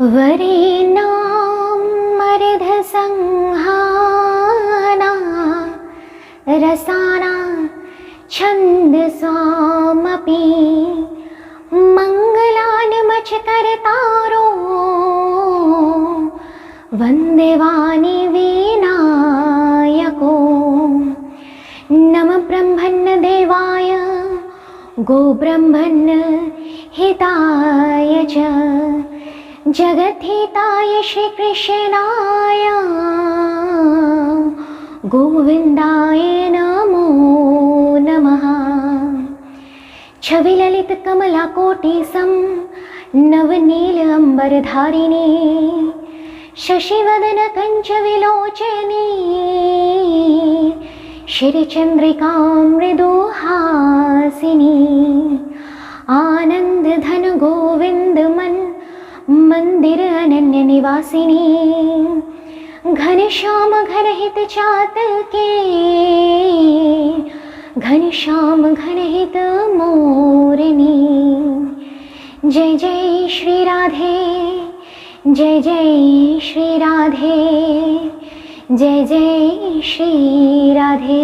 वरेणां मरुधसंहा रसाना छन्दसामपि मङ्गलान् मङ्गलान्मच्छकर्तारो वन्देवानि वीणाय को नम ब्रह्मण् देवाय गोब्रह्मण्ताय च। जगद्धिताय श्रीकृष्णाय गोविन्दाय नमो नमः छविललितकमलाकोटिसं नवनील अम्बरधारिणी शशिवदनकञ्चविलोचनी शिरचन्द्रिकां मृदुहासिनी आनन्दधन गोविन्दमन् मन्दिर अनन्यनिवासिनी घनश्याम घनहित चातके घनश्याम घनहित मोरिणी जय जय श्री राधे जय जय श्री राधे জয় জয় শ্রী রাধে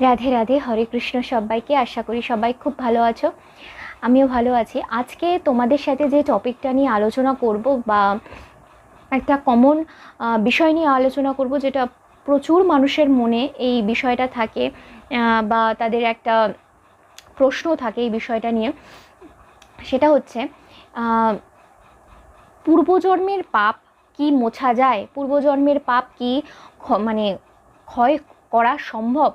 রাধে রাধে হরে কৃষ্ণ সবাইকে আশা করি সবাই খুব ভালো আছো আমিও ভালো আছি। আজকে তোমাদের সাথে যে টপিকটা নিয়ে আলোচনা করব বা একটা কমন বিষয় নিয়ে আলোচনা করব যেটা প্রচুর মানুষের মনে এই বিষয়টা থাকে বা তাদের একটা প্রশ্ন থাকে এই বিষয়টা নিয়ে। সেটা হচ্ছে পূর্বজন্মের পাপ কি মোছা যায়? পূর্বজন্মের পাপ কি মানে ক্ষয় করা সম্ভব?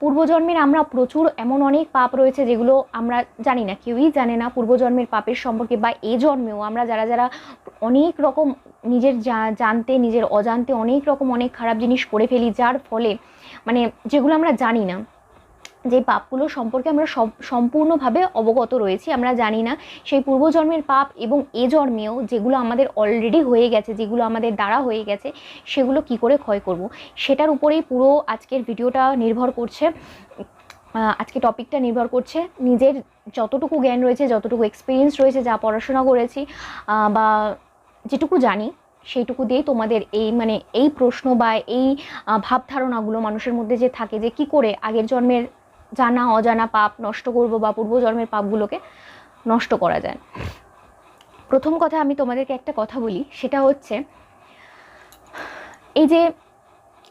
পূর্বজন্মের আমরা প্রচুর এমন অনেক পাপ রয়েছে যেগুলো আমরা জানি না, কেউই জানে না পূর্বজন্মের পাপের সম্পর্কে বা এ জন্মেও আমরা যারা যারা অনেক রকম নিজের জানতে, নিজের অজান্তে অনেক রকম অনেক খারাপ জিনিস করে ফেলি, যার ফলে মানে যেগুলো আমরা জানি না। যে পাপগুলো সম্পর্কে আমরা সব, সম্পূর্ণভাবে অবগত রয়েছি, আমরা জানি না। সেই পূর্বজন্মের পাপ এবং এ জন্মেও যেগুলো আমাদের অলরেডি হয়ে গেছে, যেগুলো আমাদের দ্বারা হয়ে গেছে, সেগুলো কি করে ক্ষয় করব? সেটার উপরেই পুরো আজকের ভিডিওটা নির্ভর করছে। আজকে টপিকটা নির্ভর করছে নিজের যতটুকু জ্ঞান রয়েছে, যতটুকু এক্সপিরিয়েন্স রয়েছে, যা পড়াশোনা করেছি বা যেটুকু জানি, সেইটুকু দিয়েই তোমাদের এই মানে এই প্রশ্ন বা এই ভাবধারণাগুলো মানুষের মধ্যে যে থাকে যে কি করে আগের জন্মের জানা, অজানা পাপ নষ্ট করব বা পূর্বজন্মের পাপগুলোকে নষ্ট করা যায়। প্রথম কথা আমি তোমাদেরকে একটা কথা বলি, সেটা হচ্ছে, এই যে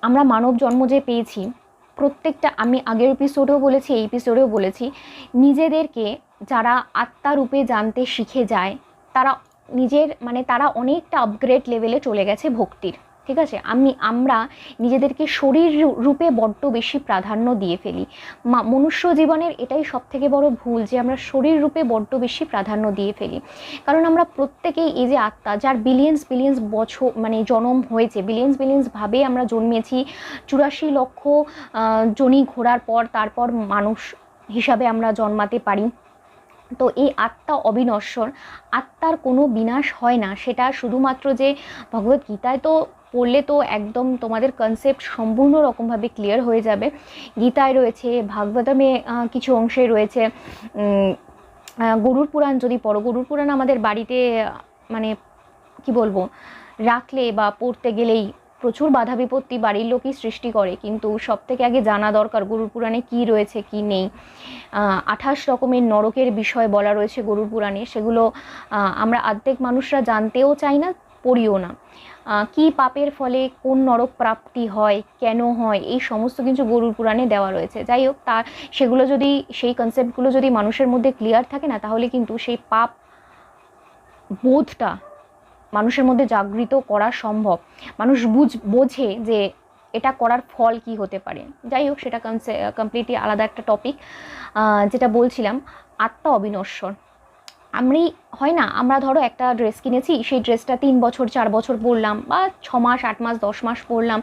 আমরা মানব জন্ম যে পেয়েছি, প্রত্যেকটা আমি আগের এপিসোডেও বলেছি, এই এপিসোডেও বলেছি, নিজেদেরকে যারা আত্মারূপে জানতে শিখে যায়, তারা নিজের মানে তারা অনেকটা আপগ্রেড লেভেলে চলে গেছে ভক্তির। ঠিক আছে? আমি, আমরা নিজেদেরকে শরীর রূপে বড্ড বেশি প্রাধান্য দিয়ে ফেলি। মনুষ্য জীবনের এটাই সব থেকে বড় ভুল যে আমরা শরীর রূপে বড্ড বেশি প্রাধান্য দিয়ে ফেলি। কারণ আমরা প্রত্যেকেই এই যে আত্মা, যার বিলিয়ন্স বিলিয়ন্স বছর মানে জনম হয়েছে বিলিয়ন্স বিলিয়ন্স ভাবে আমরা জন্মেছি, চুরাশি লক্ষ জনি ঘোরার পর তারপর মানুষ হিসাবে আমরা জন্মাতে পারি। তো এই আত্মা অবিনশ্বর, আত্মার কোনো বিনাশ হয় না। সেটা শুধুমাত্র যে ভগবত গীতায় তো পড়লে তো একদম তোমাদের কনসেপ্ট সম্পূর্ণ রকমভাবে ক্লিয়ার হয়ে যাবে। গীতায় রয়েছে, ভাগবতমে কিছু অংশে রয়েছে গরুর পুরাণ যদি পড়ো গরুর পুরাণ আমাদের বাড়িতে মানে কি বলব, রাখলে বা পড়তে গেলেই প্রচুর বাধা বিপত্তি বাড়ির লোকই সৃষ্টি করে। কিন্তু সব থেকে আগে জানা দরকার গরুর পুরাণে কী রয়েছে, কি নেই। আঠাশ রকমের নরকের বিষয় বলা রয়েছে গরুর পুরাণে। সেগুলো আমরা আর্ধেক মানুষরা জানতেও চাই না, পড়িও না। কি পাপের ফলে কোন নরক প্রাপ্তি হয়, কেন হয়, এই সমস্ত কিছু গরুর পুরাণে দেওয়া রয়েছে। যাই হোক, তা সেগুলো যদি, সেই কনসেপ্টগুলো যদি মানুষের মধ্যে ক্লিয়ার থাকে না, তাহলে কিন্তু সেই পাপ বোধটা মানুষের মধ্যে জাগৃত করা সম্ভব। মানুষ বুঝ, বোঝে যে এটা করার ফল কি হতে পারে। যাই হোক, সেটা কমপ্লিটলি আলাদা একটা টপিক যেটা বলছিলাম, আত্মা অবিনশ্বর। আমি, হয় না, আমরা ধরো একটা ড্রেস কিনেছি, সেই ড্রেসটা তিন বছর, চার বছর পরলাম বা ছ মাস, আট মাস, দশ মাস পরলাম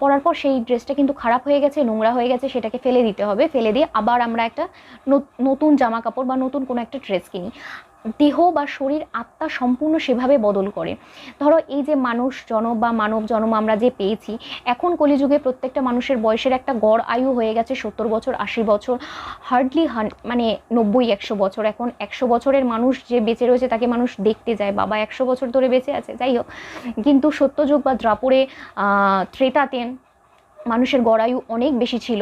পরার পর সেই ড্রেসটা কিন্তু খারাপ হয়ে গেছে, নোংরা হয়ে গেছে, সেটাকে ফেলে দিতে হবে, ফেলে দিয়ে আবার আমরা একটা নত- নতুন জামা কাপড় বা নতুন কোনো একটা ড্রেস কিনি। দেহ বা শরীর আত্মা সম্পূর্ণ সেভাবে বদল করে। ধরো এই যে মানুষ জনম বা মানব জন্ম আমরা যে পেয়েছি এখন কলিযুগে প্রত্যেকটা মানুষের বয়সের একটা গড় আয়ু হয়ে গেছে সত্তর বছর আশি বছর হার্ডলি মানে নব্বই একশো বছর। এখন একশো বছরের মানুষ যে বেঁচে রয়েছে তাকে মানুষ দেখতে যায় বাবা একশো বছর ধরে বেঁচে আছে যাই হোক। কিন্তু সত্যযুগ বা দ্রাপরে আহ, ত্রেতাতে মানুষের গড়ায়ু অনেক বেশি ছিল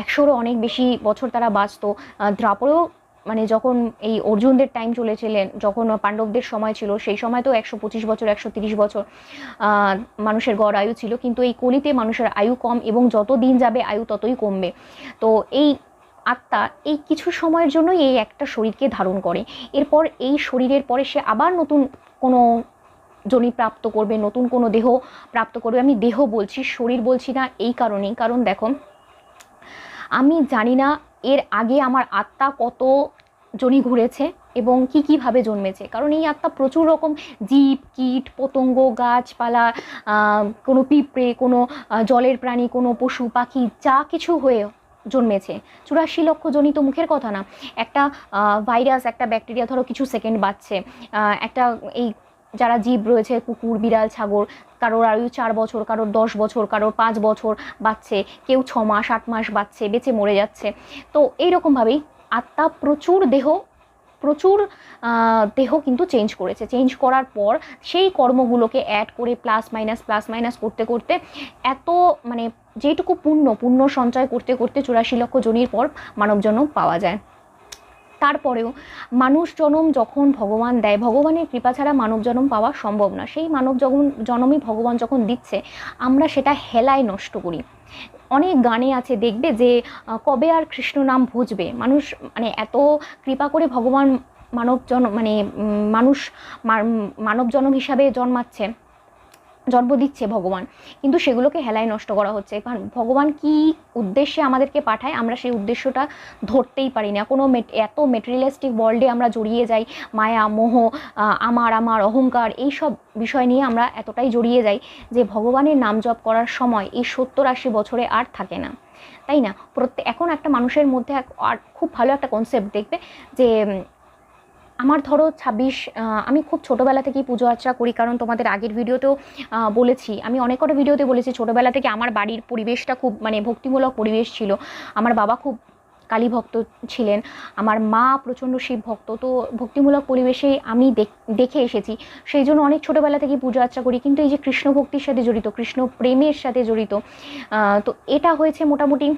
একশোরও অনেক বেশি বছর তারা বাঁচতো। আহ, দ্রাপরেও মানে যখন এই অর্জুনদের টাইম চলেছিলেন, যখন পাণ্ডবদের সময় ছিল, সেই সময় তো একশো পঁচিশ বছর, একশো তিরিশ বছর মানুষের গড় আয়ু ছিল। কিন্তু এই কলিতে মানুষের আয়ু কম এবং যত দিন যাবে, আয়ু ততই কমবে। তো এই আত্মা এই কিছু সময়ের জন্যই এই একটা শরীরকে ধারণ করে। এরপর এই শরীরের পরে সে আবার নতুন কোনো জনি প্রাপ্ত করবে, নতুন কোনো দেহ প্রাপ্ত করবে। আমি দেহ বলছি, শরীর বলছি না এই কারণেই। কারণ দেখো, আমি জানি না এর আগে আমার আত্মা কত জনি ঘুরেছে এবং কি কীভাবে জন্মেছে? কারণ এই আত্মা প্রচুর রকম জীব, কীট, পতঙ্গ, গাছপালা কোনো পিঁপড়ে, কোনো জলের প্রাণী, কোনো পশু, পাখি, যা কিছু হয়ে জন্মেছে। চুরাশি লক্ষ জনিত মুখের কথা না। একটা ভাইরাস, একটা ব্যাকটেরিয়া ধরো কিছু সেকেন্ড বাঁচছে। একটা এই যারা জীব রয়েছে, কুকুর, বিড়াল, ছাগল কারোর আয়ু চার বছর, কারোর দশ বছর, কারোর পাঁচ বছর বাচ্চে কেউ ছ মাস, আট মাস বাচ্চে বেঁচে মরে যাচ্ছে। তো এইরকমভাবেই আত্মা প্রচুর দেহ প্রচুর দেহ কিন্তু চেঞ্জ করেছে। চেঞ্জ করার পর সেই কর্মগুলোকে অ্যাড করে প্লাস মাইনাস প্লাস মাইনাস করতে করতে এত মানে যেটুকু পুণ্য পুণ্য সঞ্চয় করতে করতে চুরাশি লক্ষ জনির পর মানব জন্ম পাওয়া যায়। তারপরেও মানুষ জনম যখন ভগবান দেয়, ভগবানের কৃপা ছাড়া মানব জনম পাওয়া সম্ভব না। সেই মানব যখন জনমই ভগবান যখন দিচ্ছে, আমরা সেটা হেলায় নষ্ট করি। অনেক গানে আছে, দেখবে যে কবে আর কৃষ্ণ নাম ভুজবে? মানুষ মানে এত কৃপা করে ভগবান মানব জন মানে মানুষ মানব জনম হিসাবে জন্মাচ্ছে। জন্ম দিচ্ছে ভগবান। কিন্তু সেগুলোকে হেলায় নষ্ট করা হচ্ছে। কারণ ভগবান কি উদ্দেশ্যে আমাদেরকে পাঠায়, আমরা সেই উদ্দেশ্যটা ধরতেই পারি না কোনো এত মেটেরিয়ালিস্টিক ওয়ার্ল্ডে আমরা জড়িয়ে যাই, মায়া, মোহ আমার আমার, অহংকার এই সব বিষয় নিয়ে আমরা এতটাই জড়িয়ে যাই যে ভগবানের নাম জপ করার সময় এই সত্তর আশি বছরে আর থাকে না। তাই না? প্রত্যেক এখন একটা মানুষের মধ্যে আর খুব ভালো একটা কনসেপ্ট দেখবে যে আমার ধরো ছাব্বিশ আমি খুব ছোটোবেলা থেকেই পুজো আর্চা করি, কারণ তোমাদের আগের ভিডিওতেও বলেছি। আমি অনেক কটা ভিডিওতে বলেছি, ছোটোবেলা থেকে আমার বাড়ির পরিবেশটা খুব মানে ভক্তিমূলক পরিবেশ ছিল। আমার বাবা খুব কালী ভক্ত ছিলেন, আমার মা প্রচণ্ড শিব ভক্ত, তো ভক্তিমূলক পরিবেশে আমি দেখ- দেখে এসেছি। সেই জন্য অনেক ছোটোবেলা থেকেই পুজো আর্চা করি, কিন্তু এই যে কৃষ্ণ ভক্তির সাথে জড়িত, কৃষ্ণ প্রেমের সাথে জড়িত তো এটা হয়েছে মোটামুটি,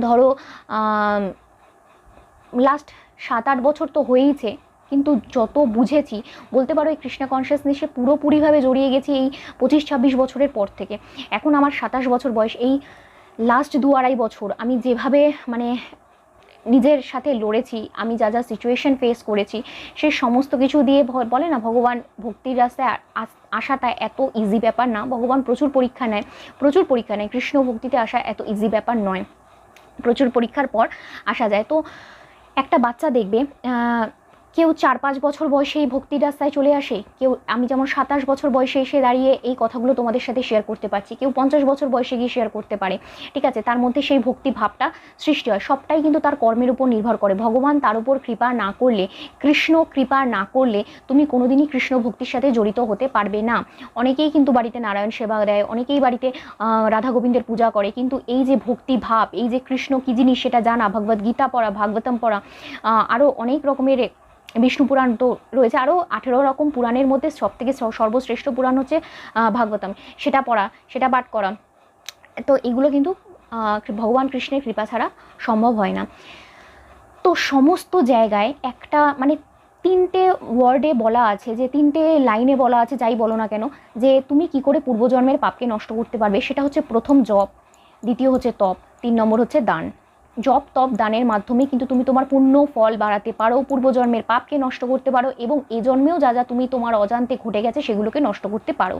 ধরো লাস্ট সাত আট বছর তো হয়েইছে। কিন্তু যত বুঝেছি, বলতে পারো এই কৃষ্ণা কনসিয়াসনেসে পুরোপুরিভাবে জড়িয়ে গেছি এই পঁচিশ ছাব্বিশ বছরের পর থেকে। এখন আমার সাতাশ বছর বয়স, এই লাস্ট দু আড়াই বছর আমি যেভাবে মানে নিজের সাথে লড়েছি, আমি যা যা সিচুয়েশন ফেস করেছি, সে সমস্ত কিছু দিয়ে বলে না, ভগবান ভক্তির রাস্তায় আসাটা এত ইজি ব্যাপার না। ভগবান প্রচুর পরীক্ষা নেয়, প্রচুর পরীক্ষা নেয়। কৃষ্ণ ভক্তিতে আসা এত ইজি ব্যাপার নয়। প্রচুর পরীক্ষার পর আসা যায়। তো একটা বাচ্চা দেখবে কেউ চার পাঁচ বছর বয়সে এই ভক্তির রাস্তায় চলে আসে, কেউ আমি যেমন সাতাশ বছর বয়সে এসে দাঁড়িয়ে এই কথাগুলো তোমাদের সাথে শেয়ার করতে পারছি, কেউ পঞ্চাশ বছর বয়সে গিয়ে শেয়ার করতে পারে। ঠিক আছে, তার মধ্যে সেই ভক্তি ভাবটা সৃষ্টি হয়। সবটাই কিন্তু তার কর্মের উপর নির্ভর করে। ভগবান তার উপর কৃপা না করলে, কৃষ্ণ কৃপা না করলে তুমি কোনোদিনই কৃষ্ণ ভক্তির সাথে জড়িত হতে পারবে না। অনেকেই কিন্তু বাড়িতে নারায়ণ সেবা দেয়, অনেকেই বাড়িতে রাধা গোবিন্দের পূজা করে, কিন্তু এই যে ভক্তি ভাব, এই যে কৃষ্ণ কী জিনিস সেটা জানা ভগবদ গীতা পড়া, ভাগবতম পড়া আরও অনেক রকমের বিষ্ণু পুরাণ তো রয়েছে। আরও আঠেরো রকম পুরাণের মধ্যে সব থেকে সর্বশ্রেষ্ঠ পুরাণ হচ্ছে ভাগবতম। সেটা পড়া, সেটা পাঠ করা। তো এগুলো কিন্তু ভগবান কৃষ্ণের কৃপা ছাড়া সম্ভব হয় না। তো সমস্ত জায়গায় একটা মানে তিনটে ওয়ার্ডে বলা আছে, যে তিনটে লাইনে বলা আছে, যাই বলো না কেন, যে তুমি কি করে পূর্বজন্মের পাপকে নষ্ট করতে পারবে, সেটা হচ্ছে প্রথম জপ, দ্বিতীয় হচ্ছে তপ, তিন নম্বর হচ্ছে দান। জপ তপ দানের মাধ্যমে কিন্তু তুমি তোমার পুণ্য ফল বাড়াতে পারো, পূর্বজন্মের পাপকে নষ্ট করতে পারো এবং এ জন্মেও যা যা তুমি তোমার অজান্তে ঘটে গেছে সেগুলোকে নষ্ট করতে পারো।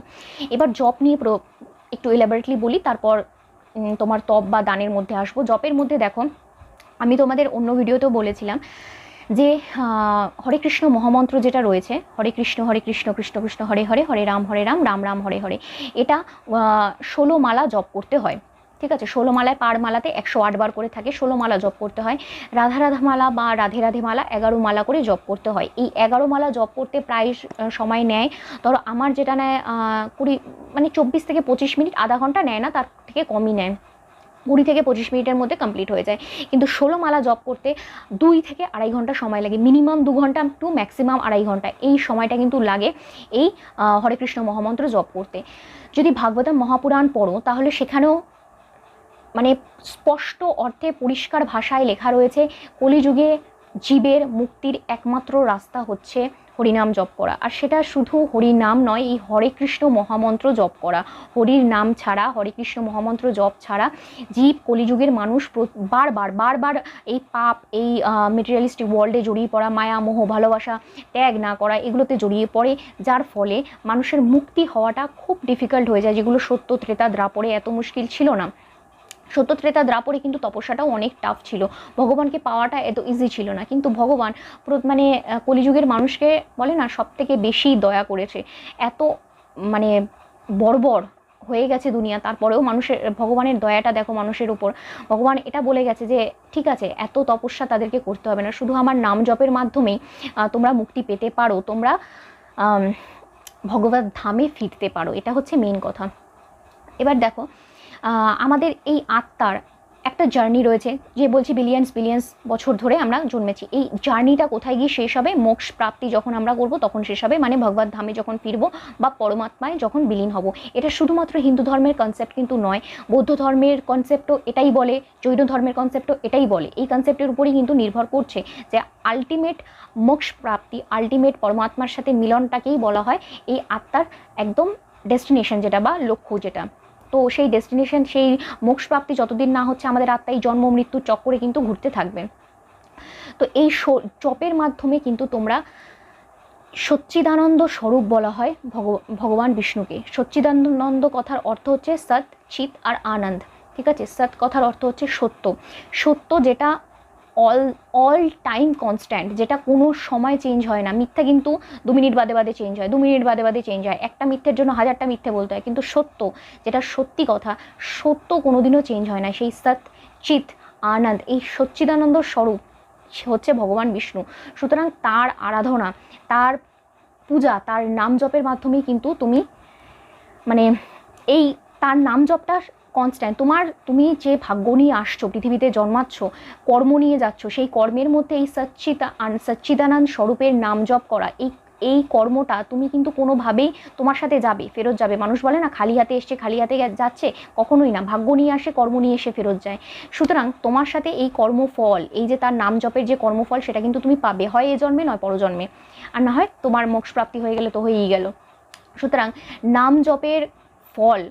এবার জপ নিয়ে একটু এলাবোরেটলি বলি, তারপর তোমার তপ বা দানের মধ্যে আসব। জপের মধ্যে দেখো, আমি তোমাদের অন্য ভিডিওতেও বলেছিলাম যে হরে কৃষ্ণ মহামন্ত্র যেটা রয়েছে, হরে কৃষ্ণ হরে কৃষ্ণ কৃষ্ণ কৃষ্ণ, হরে হরে হরে রাম হরে রাম রাম রাম, হরে হরে, এটা ষোলো মালা জপ করতে হয়। ঠিক আছে? ষোলো মালায় পার মালাতে একশো আটবার করে থাকে, ষোলো মালা জপ করতে হয়। রাধা রাধা মালা বা রাধে রাধে মালা এগারো মালা করে জপ করতে হয়। এই এগারো মালা জপ করতে প্রায় সময় নেয়। ধরো আমার যেটা নেয় কুড়ি মানে চব্বিশ থেকে পঁচিশ মিনিট, আধা ঘণ্টা নেয় না, তার থেকে কমই নেয়। কুড়ি থেকে পঁচিশ মিনিটের মধ্যে কমপ্লিট হয়ে যায়। কিন্তু ষোলো মালা জপ করতে দুই থেকে আড়াই ঘণ্টা সময় লাগে। মিনিমাম দু ঘণ্টা টু ম্যাক্সিমাম আড়াই ঘণ্টা। এই সময়টা কিন্তু লাগে এই হরে কৃষ্ণ মহামন্ত্র জপ করতে। যদি ভাগবতম মহাপুরাণ পড়ো, তাহলে সেখানেও মানে স্পষ্ট অর্থে পরিষ্কার ভাষায় লেখা রয়েছে, কলিযুগে জীবের মুক্তির একমাত্র রাস্তা হচ্ছে হরিনাম জপ করা। আর সেটা শুধু হরিনাম নয়, এই হরে কৃষ্ণ মহামন্ত্র জপ করা। হরির নাম ছাড়া, হরে কৃষ্ণ মহামন্ত্র জপ ছাড়া জীব কলিযুগের মানুষ বারবার বারবার এই পাপ, এই মেটেরিয়ালিস্টিক ওয়ার্ল্ডে জড়িয়ে পড়া, মায়া, মোহ, ভালোবাসা ত্যাগ না করা, এগুলোতে জড়িয়ে পড়ে। যার ফলে মানুষের মুক্তি হওয়াটা খুব ডিফিকাল্ট হয়ে যায়, যেগুলো সত্য, ত্রেতা দ্রাপরে এত মুশকিল ছিল না। সত্য ত্রেতা দ্রাপরে কিন্তু তপস্যাটাও অনেক টাফ ছিল। ভগবানকে পাওয়াটা এত ইজি ছিল না। কিন্তু ভগবান মানে কলিযুগের মানুষকে বলে না সব থেকে বেশি দয়া করেছে। এত মানে বর্বর হয়ে গেছে দুনিয়া, তারপরেও মানুষের, ভগবানের দয়াটা দেখো মানুষের উপর। ভগবান এটা বলে গেছে যে, ঠিক আছে, এত তপস্যা তাদেরকে করতে হবে না। শুধু আমার নাম জপের মাধ্যমেই তোমরা মুক্তি পেতে পারো। তোমরা ভগবত ধামে ফিরতে পারো। এটা হচ্ছে মেন কথা। এবার দেখো আমাদের এই আত্মার একটা জার্নি রয়েছে যে বলছি বিলিয়ন্স বিলিয়ন্স বছর ধরে আমরা জন্মেছি। এই জার্নিটা কোথায় গিয়ে শেষ হবে? মোক্ষ প্রাপ্তি যখন আমরা করব, তখন শেষ হবে মানে ভগবত ধামে যখন ফিরবো বা পরমাত্মায় যখন বিলীন হব। এটা শুধুমাত্র হিন্দু ধর্মের কনসেপ্ট কিন্তু নয়, বৌদ্ধ ধর্মের কনসেপ্টও এটাই বলে, জৈন ধর্মের কনসেপ্টও এটাই বলে। এই কনসেপ্টের উপরেই কিন্তু নির্ভর করছে যে আলটিমেট মোক্ষ প্রাপ্তি আলটিমেট পরমাত্মার সাথে মিলনটাকেই বলা হয় এই আত্মার একদম ডেস্টিনেশন যেটা বা লক্ষ্য যেটা। তো সেই ডেস্টিনেশন সেই মোক্ষপ্রাপ্তি যতদিন না হচ্ছে আমাদের আত্মা এই জন্ম মৃত্যুর চক্করে কিন্তু ঘুরতে থাকবে। তো এই চপের মাধ্যমে কিন্তু তোমরা সচ্চিদানন্দ স্বরূপ বলা হয় ভগ- ভগবান বিষ্ণুকে। সচ্চিদানন্দ কথার অর্থ হচ্ছে সৎ, চিৎ আর আনন্দ। ঠিক আছে? সৎ কথার অর্থ হচ্ছে সত্য। সত্য যেটা অল অল টাইম কনস্ট্যান্ট যেটা কোনো সময় চেঞ্জ হয় না। মিথ্যা কিন্তু দু মিনিট বাদে বাদে চেঞ্জ হয়, দু মিনিট বাদে বাদে চেঞ্জ হয়। একটা মিথ্যের জন্য হাজারটা মিথ্যে বলতে হয়, কিন্তু সত্য, যেটা সত্যি কথা, সত্য কোনোদিনও চেঞ্জ হয় না। সেই সৎ চিত আনন্দ, এই সচ্চিদানন্দ স্বরূপ হচ্ছে ভগবান বিষ্ণু। সুতরাং তার আরাধনা, তার পূজা, তার নাম জপের মাধ্যমেই কিন্তু তুমি মানে এই তার নাম জপটা কনস্ট্যান্ট তোমার, তুমি যে ভাগ্য নিয়ে আসছো, পৃথিবীতে জন্মাচ্ছ, কর্ম নিয়ে যাচ্ছ, সেই কর্মের মধ্যে এই সচ্চিতা সচ্চিদানন্দ স্বরূপের নাম জপ করা, এই এই কর্মটা তুমি কিন্তু কোনোভাবেই তোমার সাথে যাবে, ফেরত যাবে। মানুষ বলে না, খালি হাতে এসছে, খালি হাতে যাচ্ছে, কখনোই না। ভাগ্য নিয়ে আসে, কর্ম নিয়ে এসে ফেরত যায়। সুতরাং তোমার সাথে এই কর্মফল, এই যে তার নাম জপের যে কর্মফল, সেটা কিন্তু তুমি পাবে। হয় এ জন্মে নয়, পরজন্মে। আর না হয় তোমার মোক্ষ প্রাপ্তি হয়ে গেলে তো হয়েই গেল। সুতরাং নাম জপের ফল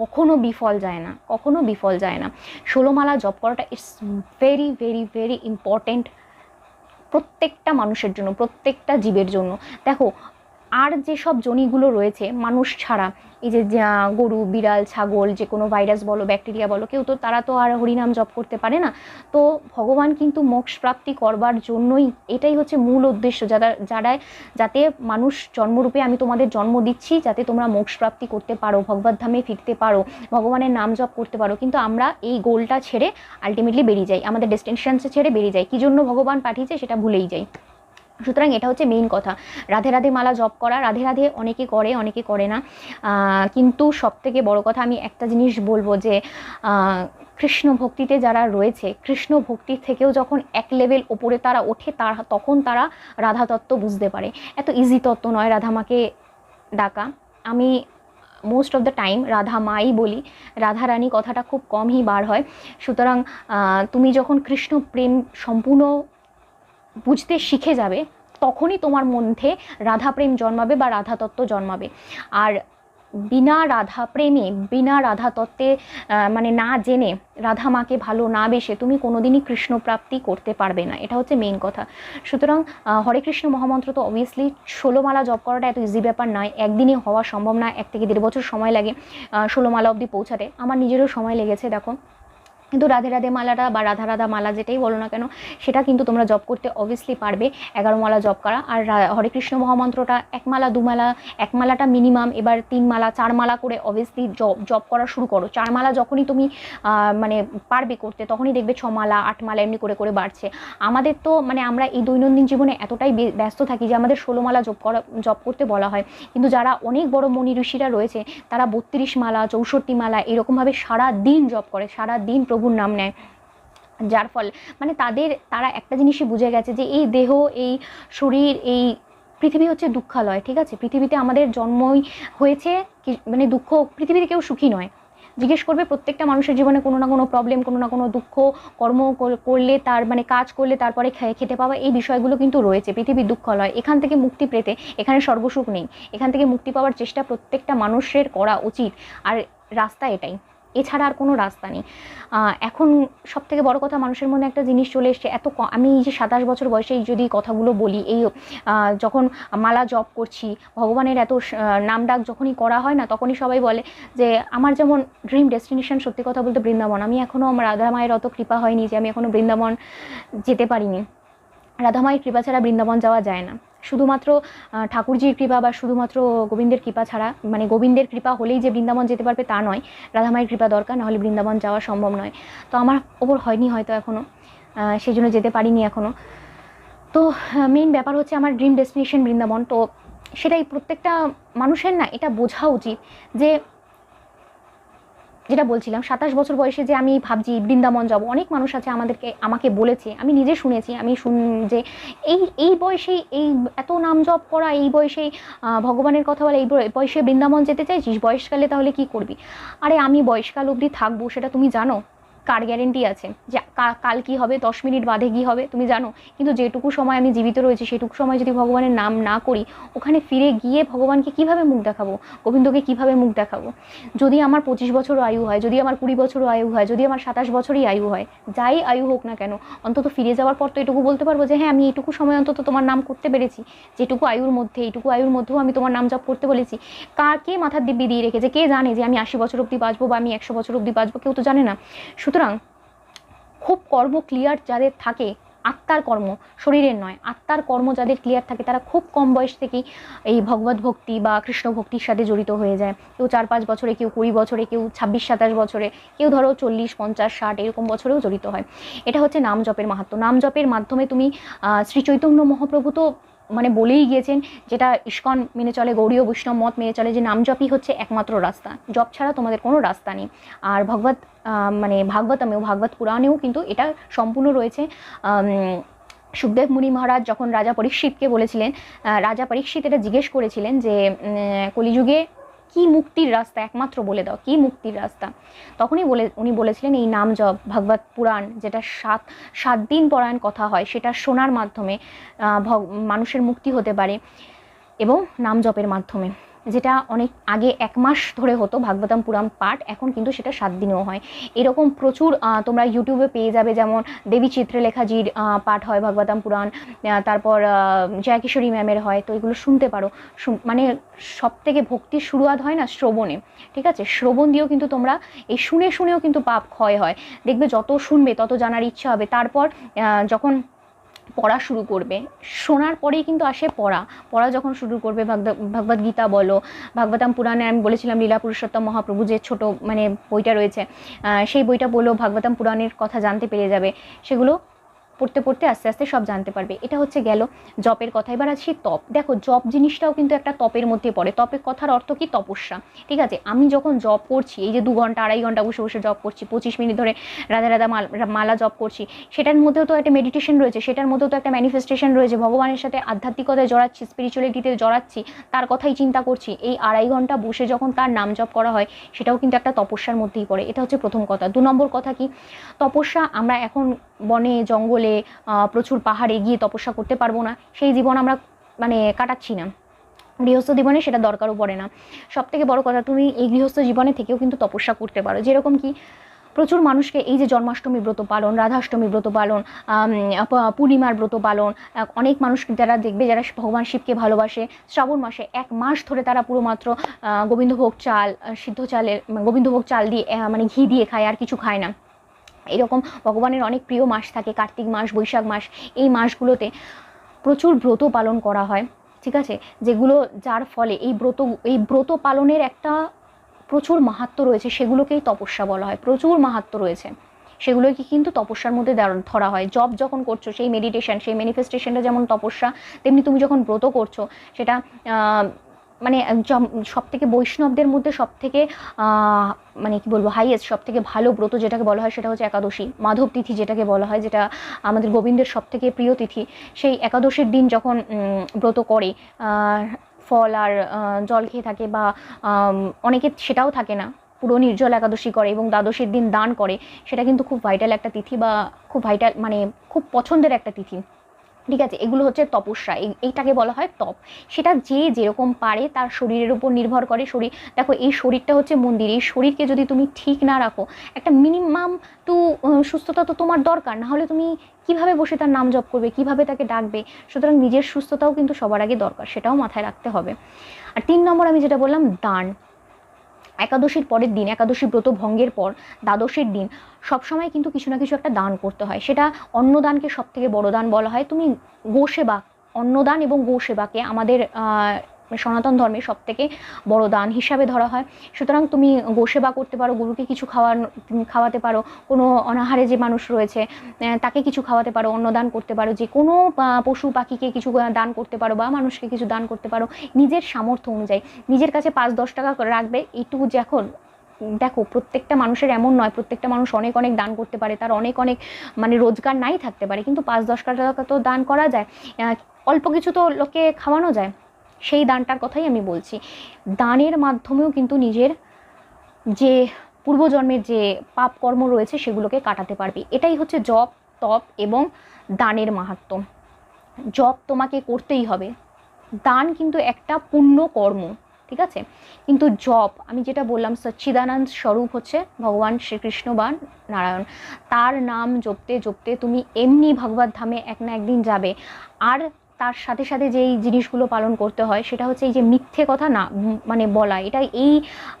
কখনো বিফল যায় না, কখনো বিফল যায় না। ষোলোমালা জব করাটা it's very very very important প্রত্যেকটা মানুষের জন্য, প্রত্যেকটা জীবের জন্য। দেখো আর যেসব জনিগুলো রয়েছে, মানুষ ছাড়া, এই যে গরু, বিড়াল, ছাগল, যে কোনো ভাইরাস বলো, ব্যাকটেরিয়া বলো, কেউ তো তারা তো আর হরিনাম জপ করতে পারে না। তো ভগবান কিন্তু মোক্ষ প্রাপ্তি করবার জন্যই এটাই হচ্ছে মূল উদ্দেশ্য, যারা যারা, যাতে মানুষ জন্মরূপে আমি তোমাদের জন্ম দিচ্ছি, যাতে তোমরা মোক্ষ প্রাপ্তি করতে পারো, ভগবত ধামে ফিরতে পারো, ভগবানের নাম জপ করতে পারো। কিন্তু আমরা এই গোলটা ছেড়ে আলটিমেটলি বেরিয়ে যাই, আমাদের ডেস্টিনেশনসে ছেড়ে বেরিয়ে যাই। কী জন্য ভগবান পাঠিয়েছে সেটা ভুলেই যাই। সুতরাং এটা হচ্ছে মেইন কথা। রাধে রাধে মালা জপ করা, রাধে রাধে অনেকে করে অনেকে করে না। কিন্তু সব থেকে বড় কথা আমি একটা জিনিস বলব যে কৃষ্ণ ভক্তিতে যারা রয়েছে, কৃষ্ণ ভক্তির থেকেও যখন এক লেভেল ওপরে তারা ওঠে, তারা তখন তারা রাধা তত্ত্ব বুঝতে পারে। এত ইজি তত্ত্ব নয় রাধা মাকে ডাকা। আমি most of the time Radha মাই বলি। রাধা রানী কথাটা খুব কমই বার হয়। সুতরাং তুমি যখন কৃষ্ণ প্রেম সম্পূর্ণ বুঝতে শিখে যাবে, তখনই তোমার মধ্যে রাধা প্রেম জন্মাবে বা রাধা তত্ত্ব জন্মাবে। আর বিনা রাধা প্রেমে বিনা রাধা তত্ত্বে মানে না জেনে রাধা মাকে ভালো না বেসে তুমি কোনোদিনই কৃষ্ণ প্রাপ্তি করতে পারবে না। এটা হচ্ছে মেইন কথা। সুতরাং হরে কৃষ্ণ মহামন্ত্র তো অবভিয়াসলি ষোলোমালা জপ করাটা এত ইজি ব্যাপার নয়। একদিনে হওয়া সম্ভব না, এক থেকে দেড় বছর সময় লাগে ষোলোমালা অবধি পৌঁছাতে। আমার নিজেরও সময় লেগেছে, দেখো। কিন্তু রাধে রাধে মালাটা বা রাধা রাধা মালা যেটাই বলো না কেন, সেটা কিন্তু তোমরা জব করতে অবভিয়াসলি পারবে। এগারো মালা জব করা। আর হরে কৃষ্ণ মহামন্ত্রটা এক মালা, দু মালা, এক মালাটা মিনিমাম এবার তিন মালা, চার মালা করে অবভিয়াসলি জব জব করা শুরু করো। চার মালা যখনই তুমি মানে পারবে করতে, তখনই দেখবে ছ মালা, আট মালা এমনি করে করে বাড়ছে। আমাদের তো মানে আমরা এই দৈনন্দিন জীবনে এতটাই ব্যস্ত থাকি যে আমাদের ষোলো মালা জব করা জব করতে বলা হয়। কিন্তু যারা অনেক বড় মনি ঋষিরা রয়েছে, তারা বত্রিশ মালা, চৌষট্টি মালা, এরকমভাবে সারা দিন জব করে সারা দিন প্রভুর নাম নেয়। যার ফল মানে তাদের, তারা একটা জিনিসই বুঝে গেছে যে এই দেহ, এই শরীর, এই পৃথিবী হচ্ছে দুঃখালয়, ঠিক আছে? পৃথিবীতে আমাদের জন্মই হয়েছে মানে দুঃখ পৃথিবীতে কেউ সুখী নয়। জিজ্ঞেস করবে প্রত্যেকটা মানুষের জীবনে কোনো না কোনো প্রবলেম কোনো না কোনো দুঃখ, কর্ম করলে তার মানে কাজ করলে তারপরে খেতে পাওয়া, এই বিষয়গুলো কিন্তু রয়েছে। পৃথিবীর দুঃখালয়, এখান থেকে মুক্তি পেতে এখানে সর্বসুখ নেই। এখান থেকে মুক্তি পাওয়ার চেষ্টা প্রত্যেকটা মানুষের করা উচিত। আর রাস্তা এটাই। এছাড়া আর কোনো রাস্তা নেই। এখন সব থেকে বড় কথা মানুষের মনে একটা জিনিস চলে এসছে, এত আমি এই যে সাতাশ বছর বয়সে যদি কথাগুলো বলি, এই যখন মালা জপ করছি, ভগবানের এত নাম ডাক যখনই করা হয় না, তখনই সবাই বলে যে, আমার যেমন ড্রিম ডেস্টিনেশন সত্যি কথা বলতে বৃন্দাবন। আমি এখনও আমার রাধা মায়ের অত কৃপা হয়নি যে, আমি এখনও বৃন্দাবন যেতে পারিনি। রাধামায়ের কৃপা ছাড়া বৃন্দাবন যাওয়া যায় না। শুধুমাত্র ঠাকুরজির কৃপা বা শুধুমাত্র গোবিন্দের কৃপা ছাড়া মানে গোবিন্দের কৃপা হলেই যে বৃন্দাবন যেতে পারবে তা নয়। রাধামায়ের কৃপা দরকার, নাহলে বৃন্দাবন যাওয়া সম্ভব নয়। তো আমার ওপর হয়নি হয়তো এখনও সেই জন্য যেতে পারিনি এখনও তো মেইন ব্যাপার হচ্ছে আমার ড্রিম ডেস্টিনেশন বৃন্দাবন। তো সেটাই প্রত্যেকটা মানুষের না এটা বোঝা উচিত যে যেটা বলছিলাম, সাতাশ বছর বয়সে যে আমি ভাবছি বৃন্দাবন যাব, অনেক মানুষ আছে আমাদেরকে, আমাকে বলেছে, আমি নিজে শুনেছি, আমি শুন, যে এই এই বয়সেই, এই এত নাম জপ করা, এই বয়সেই ভগবানের কথা বলে, এই বয়- বয়সে বৃন্দাবন যেতে চাইছিস, বয়সকালে তাহলে কি করবি? আরে আমি বয়সকাল অবধি থাকব, সেটা তুমি জানো? কার গ্যারেন্টি আছে? যে কাল কি হবে? দশ মিনিট বাদে কি হবে? তুমি জানো। কিন্তু যেটুকু সময় আমি জীবিত রয়েছি, সেটুকু সময় যদি ভগবানের নাম না করি, ওখানে ফিরে গিয়ে ভগবানকে কীভাবে মুখ দেখাবো? গোবিন্দকে কীভাবে মুখ দেখাবো? যদি আমার পঁচিশ বছর আয়ু হয়, যদি আমার কুড়ি বছর আয়ু হয়, যদি আমার সাতাশ বছরই আয়ু হয়, যাই আয়ু হোক না কেন, অন্তত ফিরে যাওয়ার পর তো এটুকু বলতে পারব যে হ্যাঁ আমি এটুকু সময় অন্তত তোমার নাম করতে পেরেছি। যেটুকু আয়ুর মধ্যে এইটুকু আয়ুর মধ্যেও আমি তোমার নাম জপ করতে বলেছি। কার কে মাথার দিব্যি দিয়ে রেখেছে? কে জানে যে আমি আশি বছর অবধি বাঁচবো বা আমি একশো বছর অবধি বাঁচবো? কেউ তো জানে না। সুতরাং খুব কর্ম ক্লিয়ার যাদের থাকে, আত্মার কর্ম, শরীরের নয়, আত্মার কর্ম যাদের ক্লিয়ার থাকে, তারা খুব কম বয়স থেকেই এই ভগবত ভক্তি বা কৃষ্ণ ভক্তির সাথে জড়িত হয়ে যায়। কেউ চার পাঁচ বছরে, কেউ কুড়ি বছরে, কেউ ছাব্বিশ সাতাশ বছরে, কেউ ধরো চল্লিশ, পঞ্চাশ, ষাট, এরকম বছরেও জড়িত হয়। এটা হচ্ছে নাম জপের মাহাত্ম নাম জপের মাধ্যমে তুমি শ্রী চৈতন্য মহাপ্রভু তো মানে বলেই গিয়েছেন যেটা ইস্কন মেনে চলে গৌরীয় বৈষ্ণব মত মেনে চলে যে নাম জপই হচ্ছে একমাত্র রাস্তা। জপ ছাড়া তোমাদের কোনো রাস্তা নেই। আর ভগবত মানে ভাগবতমেও, ভাগবত পুরাণেও কিন্তু এটা সম্পূর্ণ রয়েছে। সুখদেব মুনি মহারাজ যখন রাজা পরীক্ষিতকে বলেছিলেন রাজা পরীক্ষিত এটা জিজ্ঞেস করেছিলেন যে কলিযুগে কি মুক্তির রাস্তা? একমাত্র বলে দাও, কি মুক্তির রাস্তা? তখনই বলে, উনি বলেছিলেন, এই নাম জপ, ভগবত পুরাণ, যেটা সাত সাত দিন পরায়ণ কথা হয়, সেটা শোনার মাধ্যমে মানুষের মুক্তি হতে পারে এবং নাম জপের মাধ্যমে। যেটা অনেক আগে এক মাস ধরে হতো, ভাগবতম পুরাণ পাঠ, এখন কিন্তু সেটা সাত দিনেও হয়। এরকম প্রচুর তোমরা ইউটিউবে পেয়ে যাবে, যেমন দেবী চিত্রলেখাজির পাঠ হয় ভাগবতম পুরাণ তারপর জয়কিশোরী ম্যামের হয়, তো এগুলো শুনতে পারো। মানে সব থেকে ভক্তির শুরুয়াত হয় না, শ্রবণে, ঠিক আছে? শ্রবণ দিয়েও কিন্তু তোমরা, এই শুনে শুনেও কিন্তু পাপ ক্ষয় হয়। দেখবে যত শুনবে, তত জানার ইচ্ছা হবে। তারপর যখন পড়া শুরু করবে। শোনার পরেই কিন্তু আসে পড়া। পড়া যখন শুরু করবে ভাগবত গীতা বলো, ভাগবতাম পুরাণে আমি বলেছিলাম লীলা পুরুষোত্তম মহাপ্রভু যে ছোটো মানে বইটা রয়েছে সেই বইটা বলো, ভাগবতাম পুরাণের কথা জানতে পেরে যাবে। সেগুলো পড়তে পড়তে আস্তে আস্তে সব জানতে পারবে। এটা হচ্ছে গেল জপের কথা। এবার আসি তপ। দেখো, জপ জিনিসটাও কিন্তু একটা তপের মধ্যে পড়ে। তপের কথার অর্থ কি? তপস্যা। ঠিক আছে? আমি যখন জপ করছি, এই যে দু ঘণ্টা, আড়াই ঘণ্টা বসে বসে জপ করছি, পঁচিশ মিনিট ধরে রাধা রাধা মাল- মালা জপ করছি, সেটার মধ্যেও তো একটা মেডিটেশন রয়েছে, সেটার মধ্যেও তো একটা ম্যানিফেস্টেশন রয়েছে। ভগবানের সাথে আধ্যাত্মিকতায় জড়াচ্ছি স্পিরিচুয়ালিটিতে জড়াচ্ছি, তার কথাই চিন্তা করছি। এই আড়াই ঘণ্টা বসে যখন তার নাম জপ করা হয়, সেটাও কিন্তু একটা তপস্যার মধ্যেই পড়ে। এটা হচ্ছে প্রথম কথা। দু নম্বর কথা কি? তপস্যা আমরা এখন বনে, জঙ্গলে প্রচুর পাহাড়ে গিয়ে তপস্যা করতে পারব না। সেই জীবন আমরা মানে কাটাচ্ছি না। গৃহস্থ জীবনে সেটা দরকারও পড়ে না। সব থেকে বড় কথা, তুমি এই গৃহস্থ জীবনে থেকেও কিন্তু তপস্যা করতে পারো। যেরকম কি, প্রচুর মানুষকে এই যে জন্মাষ্টমী ব্রত পালন, রাধাষ্টমী ব্রত পালন পূর্ণিমার ব্রত পালন অনেক মানুষ যারা দেখবে, যারা ভগবান শিবকে ভালোবাসে, শ্রাবণ মাসে এক মাস ধরে তারা পুরো মাত্র গোবিন্দভোগ চাল, সিদ্ধ চালের গোবিন্দভোগ চাল দিয়ে মানে ঘি দিয়ে খায়, আর কিছু খায় না। এরকম ভগবানের অনেক প্রিয় মাস থাকে, কার্তিক মাস, বৈশাখ মাস, এই মাসগুলোতে প্রচুর ব্রত পালন করা হয়, ঠিক আছে? যেগুলো যার ফলে এই ব্রত এই ব্রত পালনের একটা প্রচুর মাহাত্ম রয়েছে, সেগুলোকেই তপস্যা বলা হয়, প্রচুর মাহাত্ম রয়েছে। সেগুলোকে কিন্তু তপস্যার মধ্যে ধরা হয়। জব যখন করছ, সেই মেডিটেশন সেই ম্যানিফেস্টেশনটা যেমন তপস্যা, তেমনি তুমি যখন ব্রত করছ, সেটা মানে সব থেকে বৈষ্ণবদের মধ্যে সব থেকে মানে কি বলব হাইয়েস্ট সব থেকে ভালো ব্রত যেটাকে বলা হয় সেটা হচ্ছে একাদশী। মাধব তিথি যেটাকে বলা হয়, যেটা আমাদের গোবিন্দের সব থেকে প্রিয় তিথি। সেই একাদশীর দিন যখন ব্রত করে ফল আর জল খেয়ে থাকে বা অনেকে সেটাও থাকে না। পুরো নির্জল একাদশী করে এবং দ্বাদশীর দিন দান করে, সেটা কিন্তু খুব ভাইটাল একটা তিথি বা খুব ভাইটাল মানে খুব পছন্দের একটা তিথি। ঠিক আছে? এগুলো হচ্ছে তপস্যা। এই- এইটাকে বলা হয় তপ। সেটা যে যেরকম পারে তার শরীরের উপর নির্ভর করে শরীর। দেখো, এই শরীরটা হচ্ছে মন্দির। এই শরীরকে যদি তুমি ঠিক না রাখো, একটা মিনিমাম টু সুস্থতা তো তোমার দরকার। না হলে তুমি কীভাবে বসে তার নাম জপ করবে? কীভাবে তাকে ডাকবে? সুতরাং নিজের সুস্থতাও কিন্তু সবার আগে দরকার। সেটাও মাথায় রাখতে হবে। আর তিন নম্বর আমি যেটা বললাম, দান। একাদশীর পরের দিন, একাদশী ব্রত ভঙ্গের পর দ্বাদশের দিন সবসময় কিন্তু কিছু না কিছু একটা দান করতে হয়। সেটা অন্নদানকে সব থেকে বড় দান বলা হয়। তুমি গোসেবা, অন্নদান এবং গোসেবাকে আমাদের সনাতন ধর্মে সব থেকে বড় দান হিসাবে ধরা হয়। সুতরাং তুমি গোসেবা করতে পারো, গরুকে কিছু খাওয়ানো খাওয়াতে পারো, কোনো অনাহারে যে মানুষ রয়েছে তাকে কিছু খাওয়াতে পারো, অন্নদান করতে পারো, যে কোনো পশু পাখিকে কিছু দান করতে পারো বা মানুষকে কিছু দান করতে পারো, নিজের সামর্থ্য অনুযায়ী। নিজের কাছে পাঁচ, দশ টাকা রাখবে এইটুকু যখন দেখো, প্রত্যেকটা মানুষের এমন নয়, প্রত্যেকটা মানুষ অনেক অনেক দান করতে পারে, তার অনেক অনেক মানে রোজগার নাই থাকতে পারে, কিন্তু পাঁচ, দশ টাকা তো দান করা যায়। অল্প কিছু তো লোকে খাওয়ানো যায়। সেই দানটার কথাই আমি বলছি। দানের মাধ্যমেও কিন্তু নিজের যে পূর্বজন্মের যে পাপ কর্ম রয়েছে সেগুলোকে কাটাতে পারবে। এটাই হচ্ছে জপ, তপ এবং দানের মাহাত্ম। জপ তোমাকে করতেই হবে। দান কিন্তু একটা পুণ্য কর্ম, ঠিক আছে? কিন্তু জপ, আমি যেটা বললাম, সচ্চিদানন্দ স্বরূপ হচ্ছে ভগবান শ্রীকৃষ্ণ বা নারায়ণ। তার নাম জপতে জপতে তুমি এমনি ভগবত ধামে এক না একদিন যাবে। আর তার সাথে সাথে যেই জিনিসগুলো পালন করতে হয়, সেটা হচ্ছে এই যে মিথ্যে কথা না মানে বলা, এটা এই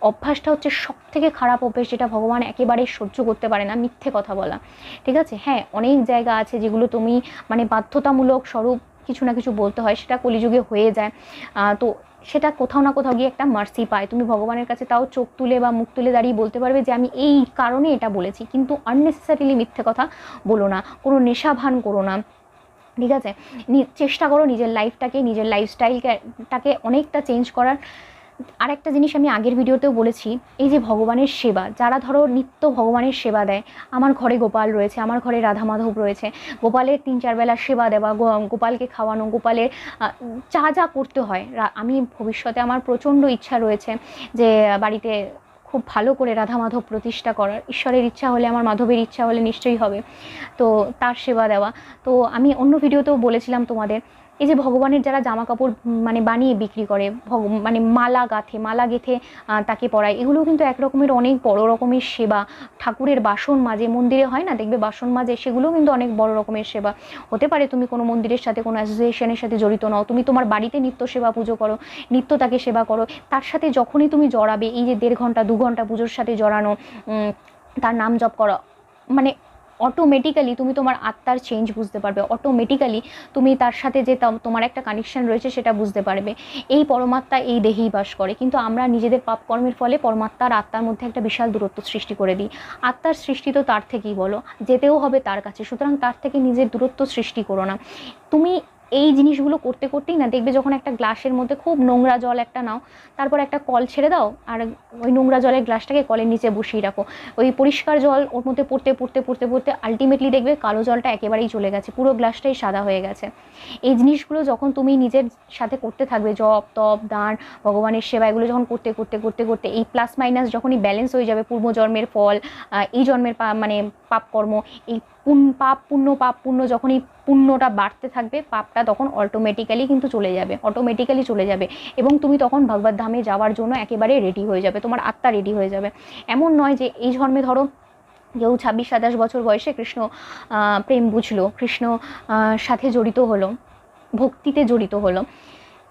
অভ্যাসটা হচ্ছে সব থেকে খারাপ অভ্যাস যেটা ভগবান একেবারে সহ্য করতে পারে না, মিথ্যে কথা বলা। ঠিক আছে? হ্যাঁ অনেক জায়গা আছে যেগুলো তুমি মানে বাধ্যতামূলক স্বরূপ কিছু না কিছু বলতে হয়, সেটা কলিযুগে হয়ে যায়। তো সেটা কোথাও না কোথাও গিয়ে একটা মার্সি পায়। তুমি ভগবানের কাছে তাও চোখ তুলে বা মুখ তুলে দাঁড়িয়ে বলতে পারবে যে, আমি এই কারণে এটা বলেছি। কিন্তু আননেসেসারিলি মিথ্যে কথা বলো না, কোনো নেশা ভান করো না। ঠিক আছে? চেষ্টা করো নিজের লাইফটাকে নিজের লাইফস্টাইলটাকে অনেকটা চেঞ্জ করার। আরেকটা জিনিস আমি আগের ভিডিওতেও বলেছি, এই যে ভগবানের সেবা, যারা ধরো নিত্য ভগবানের সেবা দেয়, আমার ঘরে গোপাল রয়েছে, আমার ঘরে রাধা মাধব রয়েছে, গোপালের তিন চার বেলা সেবা দেওয়া গোপালকে খাওয়ানো, গোপালের যা যা করতে হয় আমি ভবিষ্যতে আমার প্রচণ্ড ইচ্ছা রয়েছে যে বাড়িতে খুব ভালো করে রাধা মাধব প্রতিষ্ঠা করার। ঈশ্বরের ইচ্ছা হলে, আমার মাধবের ইচ্ছা হলে নিশ্চয়ই হবে। তো তার সেবা দেওয়া। তো আমি অন্য ভিডিওতেও বলেছিলাম তোমাদের এই যে ভগবানের যারা জামা কাপড় মানে বানিয়ে বিক্রি করে, ভগ- মানে মালা গাঁথে, মালা গেথে তাকে পরায় এগুলো কিন্তু এক রকমের অনেক বড় রকমের সেবা। ঠাকুরের বাসন মাজে মন্দিরে হয় না? দেখবে বাসন মাজে সেগুলোও কিন্তু অনেক বড় রকমের সেবা। হতে পারে তুমি কোনো মন্দিরের সাথে, কোনো অ্যাসোসিয়েশনের সাথে জড়িত নও। তুমি তোমার বাড়িতে নিত্য সেবা পুজো করো, নিত্য তাকে সেবা করো। তার সাথে যখনই তুমি জড়াবে, এই যে দেড় ঘণ্টা, দু ঘণ্টা পুজোর সাথে জড়ানো তার নাম জপ করা মানে অটোমেটিক্যালি তুমি তোমার আত্মার চেঞ্জ বুঝতে পারবে। অটোমেটিক্যালি তুমি তার সাথে যে তোমার একটা কানেকশন রয়েছে সেটা বুঝতে পারবে। এই পরমাত্মা এই দেহেই বাস করে। কিন্তু আমরা নিজেদের পাপকর্মের ফলে পরমাত্মা আর আত্মার মধ্যে একটা বিশাল দূরত্ব সৃষ্টি করে দিই। আত্মার সৃষ্টি তো তার থেকেই বলো। যেতেও হবে তার কাছে। সুতরাং তার থেকে নিজের দূরত্ব সৃষ্টি করো না। তুমি এই জিনিসগুলো করতে করতেই না, দেখবে যখন একটা গ্লাসের মধ্যে খুব নোংরা জল একটা নাও, তারপর একটা কল ছেড়ে দাও, আর ওই নোংরা জলের গ্লাসটাকে কলের নিচে বসিয়ে রাখো। ওই পরিষ্কার জল ওর মধ্যে পড়তে পড়তে পড়তে পড়তে আলটিমেটলি দেখবে কালো জলটা একেবারেই চলে গেছে, পুরো গ্লাসটাই সাদা হয়ে গেছে। এই জিনিসগুলো যখন তুমি নিজের সাথে করতে থাকবে, জপ, তপ, দান, ভগবানের সেবা, এগুলো যখন করতে করতে করতে করতে, এই প্লাস মাইনাস যখনই ব্যালেন্স হয়ে যাবে পূর্বজন্মের ফল এই জন্মের মানে পাপকর্ম, এই পুন, পাপ পুণ্য পাপ পুণ্য যখনই পুণ্যটা বাড়তে থাকবে, পাপটা তখন অটোমেটিক্যালি কিন্তু চলে যাবে অটোমেটিক্যালি চলে যাবে এবং তুমি তখন ভগবত ধামে যাওয়ার জন্য একেবারে রেডি হয়ে যাবে, তোমার আত্মা রেডি হয়ে যাবে। এমন নয় যে এই ধর্মে ধরো কেউ ছাব্বিশ, সাতাশ বছর বয়সে কৃষ্ণ প্রেম বুঝলো, কৃষ্ণ সাথে জড়িত হলো, ভক্তিতে জড়িত হলো,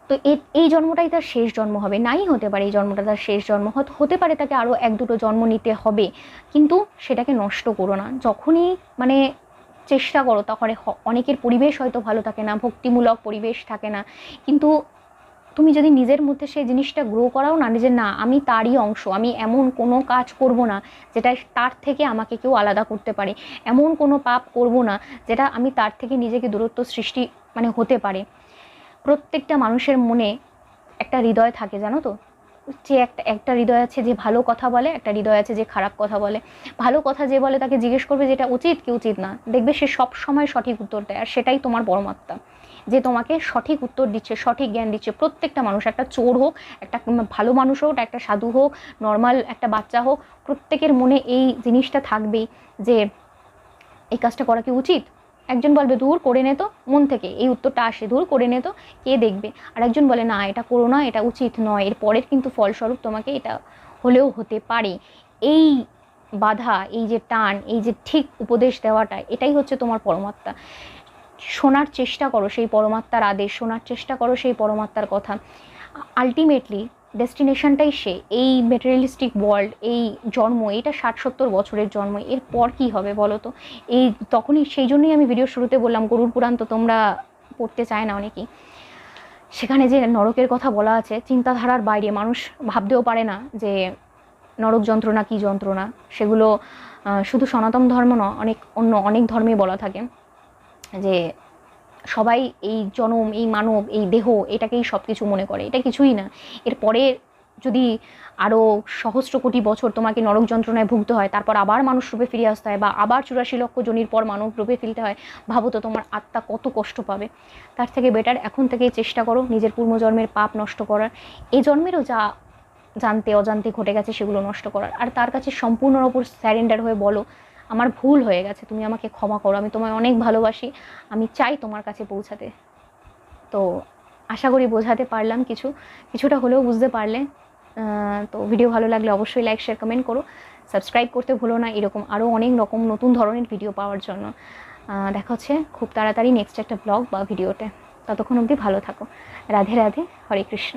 তো এই জন্মটাই তার শেষ জন্ম হবে। নাই হতে পারে এই জন্মটা তার শেষ জন্ম, হতে পারে তাকে আরও এক দুটো জন্ম নিতে হবে, কিন্তু সেটাকে নষ্ট করো না। যখনই মানে চেষ্টা করো, তখন অনেকের পরিবেশ হয়তো ভালো থাকে না, ভক্তিমূলক পরিবেশ থাকে না। কিন্তু তুমি যদি নিজের মধ্যে সেই জিনিসটা গ্রো করাও না যে না, আমি তারই অংশ, আমি এমন কোনো কাজ করব না, যেটা তার থেকে আমাকে কেউ আলাদা করতে পারে। এমন কোনো পাপ করব না, যেটা আমি তার থেকে নিজেকে দূরত্ব সৃষ্টি মানে হতে পারে। প্রত্যেকটা মানুষের মনে একটা হৃদয় থাকে, জানো তো? যে একটা একটা হৃদয় আছে যে ভালো কথা বলে, একটা হৃদয় আছে যে খারাপ কথা বলে। ভালো কথা যে বলে তাকে জিজ্ঞেস করবে যেটা উচিত কি উচিত না, দেখবে সে সব সময় সঠিক উত্তর দেয়। আর সেটাই তোমার পরমাত্মা, যে তোমাকে সঠিক উত্তর দিচ্ছে, সঠিক জ্ঞান দিচ্ছে। প্রত্যেকটা মানুষ, একটা চোর হোক, একটা ভালো মানুষ হোক, একটা সাধু হোক নর্মাল একটা বাচ্চা হোক, প্রত্যেকের মনে এই জিনিসটা থাকবেই যে এই কাজটা করা কি উচিত? একজন বলবে, দূর করে নে তো। মন থেকে এই উত্তরটা আসে, দূর করে নে তো। কে দেখবে? আর একজন বলে, না, এটা করো না, এটা উচিত নয়। এর পরের কিন্তু ফলস্বরূপ তোমাকে এটা হলেও হতে পারে। এই বাধা, এই যে টান, এই যে ঠিক উপদেশ দেওয়াটা, এটাই হচ্ছে তোমার পরমাত্মা। শোনার চেষ্টা করো সেই পরমাত্মার আদেশ, শোনার চেষ্টা করো সেই পরমাত্মার কথা। আলটিমেটলি ডেস্টিনেশনটাই সে, এই মেটেরিয়ালিস্টিক ওয়ার্ল্ড এই জন্ম, এটা ষাট সত্তর বছরের জন্ম, এরপর কি হবে বলো তো? এই তখনই, সেই জন্যই আমি ভিডিও শুরুতে বললাম, গরুর পুরাণ তো তোমরা পড়তে চায় না অনেকেই। সেখানে যে নরকের কথা বলা আছে, চিন্তাধারার বাইরে, মানুষ ভাবতেও পারে না যে নরক যন্ত্রণা কী যন্ত্রণা? সেগুলো শুধু সনাতন ধর্ম নয়, অনেক অন্য অনেক ধর্মেই বলা থাকে যে সবাই এই জনম, এই মানব, এই দেহ, এটাকেই সব কিছু মনে করে। এটা কিছুই না। এরপরে যদি আরও সহস্র কোটি বছর তোমাকে নরক যন্ত্রণায় ভুগতে হয়, তারপর আবার মানুষ রূপে ফিরে আসতে হয় বা আবার চুরাশি লক্ষ জনির পর মানব রূপে ফিরতে হয়, ভাবো তো তোমার আত্মা কত কষ্ট পাবে। তার থেকে বেটার এখন থেকেই চেষ্টা করো নিজের পূর্বজন্মের পাপ নষ্ট করার। এই জন্মেরও যা জানতে অজান্তে ঘটে গেছে সেগুলো নষ্ট করার। আর তার কাছে সম্পূর্ণর ওপর স্যারেন্ডার হয়ে বলো আমার ভুল হয়ে গেছে, তুমি আমাকে ক্ষমা করো, আমি তোমায় অনেক ভালোবাসি, আমি চাই তোমার কাছে পৌঁছাতে। তো আশা করি বোঝাতে পারলাম কিছু, কিছুটা হলেও বুঝতে পারলে তো ভিডিও ভালো লাগলে অবশ্যই লাইক শেয়ার কমেন্ট করো। সাবস্ক্রাইব করতে ভুলো না, এরকম আরও অনেক রকম নতুন ধরনের ভিডিও পাওয়ার জন্য। দেখা হচ্ছে খুব তাড়াতাড়ি নেক্সট একটা ব্লগ বা ভিডিওতে ততক্ষণ অবধি ভালো থাকো। রাধে রাধে, হরে কৃষ্ণ।